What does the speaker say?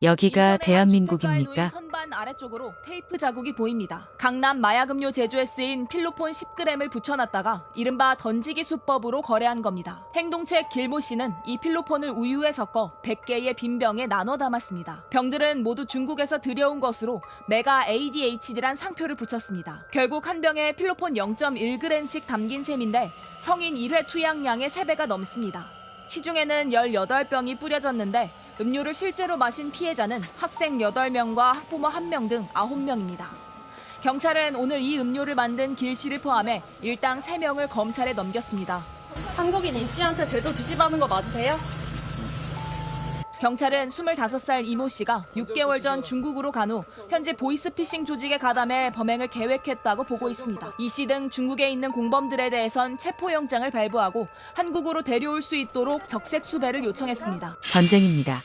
여기가 대한민국입니까? 한 선반 아래쪽으로 테이프 자국이 보입니다. 강남 마약음료 제조에 쓰인 필로폰 10g을 붙여놨다가 이른바 던지기 수법으로 거래한 겁니다. 행동책 길모 씨는 이 필로폰을 우유에 섞어 100개의 빈 병에 나눠 담았습니다. 병들은 모두 중국에서 들여온 것으로 메가 ADHD란 상표를 붙였습니다. 결국 한 병에 필로폰 0.1g씩 담긴 셈인데 성인 1회 투약량의 3배가 넘습니다. 시중에는 18병이 뿌려졌는데 음료를 실제로 마신 피해자는 학생 8명과 학부모 1명 등 9명입니다. 경찰은 오늘 이 음료를 만든 길 씨를 포함해 일당 3명을 검찰에 넘겼습니다. 한국인 이 씨한테 제조 지시받는 거 맞으세요? 경찰은 25살 이모 씨가 6개월 전 중국으로 간 후 현재 보이스피싱 조직에 가담해 범행을 계획했다고 보고 있습니다. 이 씨 등 중국에 있는 공범들에 대해선 체포영장을 발부하고 한국으로 데려올 수 있도록 적색 수배를 요청했습니다. 전쟁입니다.